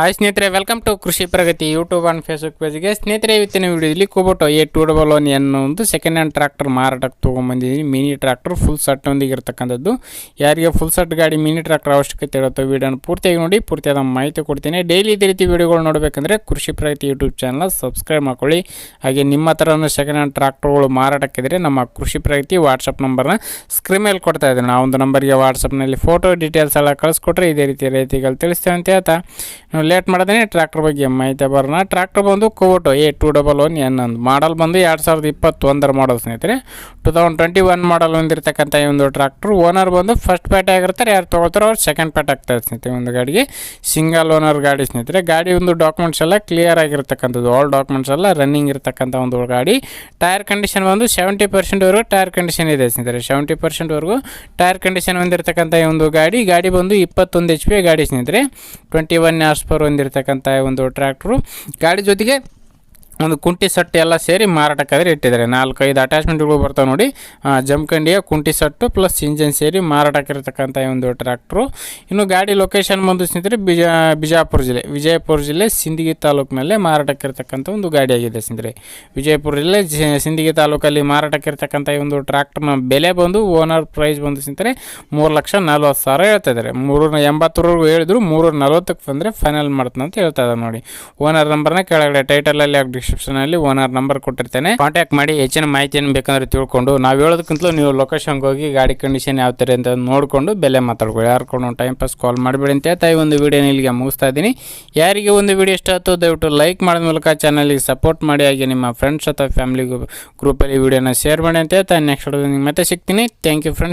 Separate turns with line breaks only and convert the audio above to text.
Hi ಸ್ನೇಹಿತರೆ welcome to Krishi Pragati YouTube and Facebook ಪೇಜ್ಗೆ ಸ್ನೇಹಿತರೆ, ಇವತ್ತಿನ ವಿಡಿಯೋದಲ್ಲಿ Kubota A two double one ಎನ್ನೋ ಒಂದು ಸೆಕೆಂಡ್ ಹ್ಯಾಂಡ್ ಟ್ರಾಕ್ಟರ್ ಮಾರಾಟಕ್ಕೆ ತೊಗೊಂಬಂದಿದ್ದೀನಿ. ಮಿನಿ ಟ್ರಾಕ್ಟರ್ ಫುಲ್ ಸಟ್ನೊಂದಿಗೆ ಇರತಕ್ಕಂಥದ್ದು. ಯಾರಿಗೆ ಫುಲ್ ಸೆಟ್ ಗಾಡಿ ಮಿನಿ ಟ್ರಾಕ್ಟರ್ ಅವಶ್ಯಕತೆ ಇರುತ್ತೋ ವೀಡಿಯೋನ ಪೂರ್ತಿಯಾಗಿ ನೋಡಿ, ಪೂರ್ತಿಯಾದ ಮಾಹಿತಿ ಕೊಡ್ತೀನಿ. ಡೈಲಿ ಇದೇ ರೀತಿ ವೀಡಿಯೋಗಳು ನೋಡಬೇಕಂದ್ರೆ ಕೃಷಿ ಪ್ರಗತಿ ಯೂಟ್ಯೂಬ್ ಚಾನಲ್ ಸಬ್ಸ್ಕ್ರೈಬ್ ಮಾಡ್ಕೊಳ್ಳಿ. ಹಾಗೆ ನಿಮ್ಮ ಹತ್ರನೂ ಸೆಕೆಂಡ್ ಹ್ಯಾಂಡ್ ಟ್ರಾಕ್ಟರ್ಗಳು ಮಾರಾಟಕ್ಕಿದ್ರೆ ನಮ್ಮ ಕೃಷಿ ಪ್ರಗತಿ ವಾಟ್ಸಪ್ ನಂಬರ್ನ ಸ್ಕ್ರೀನ್ ಮೇಲೆ ಕೊಡ್ತಾ ಇದ್ದೀನಿ. ಆ ಒಂದು ನಂಬರ್ಗೆ ವಾಟ್ಸಪ್ನಲ್ಲಿ ಫೋಟೋ ಡೀಟೇಲ್ಸ್ ಎಲ್ಲ ಕಳಿಸ್ಕೊಟ್ರೆ ಇದೇ ರೀತಿ ರೈತಿಗಳು ತಿಳಿಸ್ತೇವೆ ಅಂತ ಹೇಳ್ತಾ. ಲೇಟ್ ಮಾಡ್ದೇ ಟ್ರ್ಯಾಕ್ಟರ್ ಬಗ್ಗೆ ಮಾಹಿತಿ ಬರೋಣ. ಟ್ರ್ಯಾಕ್ಟರ್ ಬಂದು Kubota A two double one N ಒಂದು ಮಾಡಲ್ ಬಂದು ಎರಡು ಸಾವಿರದ ಇಪ್ಪತ್ತೊಂದರ ಮಾಡಲ್ ಸ್ನೇಹಿತರೆ. Two thousand twenty one model ಹೊಂದಿರತಕ್ಕಂಥ ಈ ಒಂದು ಟ್ರ್ಯಾಕ್ಟರ್ ಓನರ್ ಬಂದು ಫಸ್ಟ್ ಪ್ಯಾಟೆ ಆಗಿರ್ತಾರೆ, ಯಾರು ತೊಗೊಳ್ತಾರೋ ಅವ್ರು ಸೆಕೆಂಡ್ ಪ್ಯಾಟ್ ಆಗ್ತಾರೆ ಸ್ನೇಹಿತರೆ ಒಂದು ಗಾಡಿಗೆ. ಸಿಂಗಲ್ ಓನರ್ ಗಾಡಿ ಸ್ನೇಹಿತರೆ. ಗಾಡಿ ಒಂದು ಡಾಕ್ಯುಮೆಂಟ್ಸ್ ಎಲ್ಲ ಕ್ಲಿಯರ್ ಆಗಿರ್ತಕ್ಕಂಥದ್ದು. ಆಲ್ ಡಾಕ್ಯುಮೆಂಟ್ಸ್ ಎಲ್ಲ ರನ್ನಿಂಗ್ ಇರತಕ್ಕಂಥ ಒಂದು ಗಾಡಿ. ಟೈರ್ ಕಂಡೀಷನ್ ಬಂದು ಸೆವೆಂಟಿ ಪರ್ಸೆಂಟ್ವರೆಗೂ ಟೈರ್ ಕಂಡೀಷನ್ ಇದೆ ಸ್ನೇಹಿತರೆ. ಸೆವೆಂಟಿ ಪರ್ಸೆಂಟ್ವರೆಗೂ ಟೈರ್ ಕಂಡೀಷನ್ ಹೊಂದಿರತಕ್ಕಂಥ ಈ ಒಂದು ಗಾಡಿ. ಗಾಡಿ ಬಂದು ಇಪ್ಪತ್ತೊಂದು ಎಚ್ ಪಿ ಗಾಡಿ ಸ್ನೇಹಿತರೆ. ಟ್ವೆಂಟಿ ಒನ್ ಆರ್ಸ್ ಪರ್ ಹೊಂದಿರತಕ್ಕಂಥ ಒಂದು ಟ್ರ್ಯಾಕ್ಟ್ರು. ಗಾಡಿ ಜೊತೆಗೆ ಒಂದು ಕುಂಟಿ ಸಟ್ಟು ಎಲ್ಲ ಸೇರಿ ಮಾರಾಟಕ್ಕಾದ್ರೆ ಇಟ್ಟಿದ್ದಾರೆ. ನಾಲ್ಕೈದು ಅಟ್ಯಾಚ್ಮೆಂಟ್ಗಳು ಬರ್ತಾವೆ ನೋಡಿ. ಜಮಖಂಡಿಯ ಕುಂಟಿ ಸಟ್ಟು ಪ್ಲಸ್ ಇಂಜನ್ ಸೇರಿ ಮಾರಾಟಕ್ಕಿರತಕ್ಕಂಥ ಒಂದು ಟ್ರ್ಯಾಕ್ಟ್ರು ಇನ್ನು ಗಾಡಿ ಲೊಕೇಶನ್ ಬಂದು ಸ್ನೇಹಿತರೆ, ಬಿಜಾ, ಬಿಜಾಪುರ ಜಿಲ್ಲೆ. ವಿಜಯಪುರ ಜಿಲ್ಲೆ ಸಿಂದಗಿ ತಾಲೂಕಿನಲ್ಲೇ ಮಾರಾಟಕ್ಕಿರತಕ್ಕಂಥ ಒಂದು ಗಾಡಿಯಾಗಿದೆ ಸ್ನೇಹಿತರೆ. ವಿಜಯಪುರ ಜಿಲ್ಲೆ ಸಿಂದಗಿ ತಾಲೂಕಲ್ಲಿ ಮಾರಾಟಕ್ಕಿರತಕ್ಕಂಥ ಈ ಒಂದು ಟ್ರ್ಯಾಕ್ಟರ್ನ ಬೆಲೆ ಬಂದು ಓನರ್ ಪ್ರೈಸ್ ಬಂದು ಸ್ನೇಹಿತರೆ ಮೂರು ಲಕ್ಷ ನಲ್ವತ್ತು ಸಾವಿರ ಹೇಳ್ತಾ ಇದ್ದಾರೆ. ಮೂರು ಎಂಬತ್ತರವರೆಗೂ ಹೇಳಿದ್ರು ಮೂರು ನಲ್ವತ್ತಕ್ಕೆ ಬಂದರೆ ಫೈನಲ್ ಮಾಡ್ತಾನೆ ಅಂತ ಹೇಳ್ತಾ ಇದ್ದಾರೆ ನೋಡಿ. ಓನರ್ ನಂಬರ್ನ ಕೆಳಗಡೆ ಟೈಟಲಲ್ಲಿ ಡಿಸ್ಕ್ರಿಪ್ಷನಲ್ಲಿ ಓನರ್ ನಂಬರ್ ಕೊಟ್ಟಿರ್ತೇನೆ. ಕಾಂಟ್ಯಾಕ್ಟ್ ಮಾಡಿ ಹೆಚ್ಚಿನ ಮಾಹಿತಿಯನ್ನು ಬೇಕಂದ್ರೆ ತಿಳ್ಕೊಂಡು, ನಾವು ಹೇಳೋದಕ್ಕಿಂತಲೂ ನೀವು ಲೊಕೇಶನ್ಗೆ ಹೋಗಿ ಗಾಡಿ ಕಂಡೀಷನ್ ಯಾವ ಥರ ಅಂತ ನೋಡಿಕೊಂಡು ಬೆಲೆ ಮಾತಾಡ್ಕೊಳ್ಳಿ. ಯಾರ್ಕೊಂಡು ಟೈಮ್ ಪಾಸ್ ಕಾಲ್ ಮಾಡಬೇಡಿ ಅಂತ ಹೇಳ್ತಾ ಈ ಒಂದು ವಿಡಿಯೋನ ಇಲ್ಲಿಗೆ ಮುಗಿಸ್ತಾ ಇದ್ದೀನಿ. ಯಾರಿಗೆ ಒಂದು ವಿಡಿಯೋ ಇಷ್ಟ ಆಯಿತು ದಯವಿಟ್ಟು ಲೈಕ್ ಮಾಡಿದ ಮೂಲಕ ಚಾನಲಿಗೆ ಸಪೋರ್ಟ್ ಮಾಡಿ, ಹಾಗೆ ನಿಮ್ಮ ಫ್ರೆಂಡ್ಸ್ ಅಥವಾ ಫ್ಯಾಮಿಲಿ ಗ್ರೂಪಲ್ಲಿ ವಿಡಿಯೋನ ಶೇರ್ ಮಾಡಿ ಅಂತ ಹೇಳ್ತಾ ನೆಕ್ಸ್ಟ್ ಮತ್ತೆ ಸಿಗ್ತೀನಿ. Thank you friends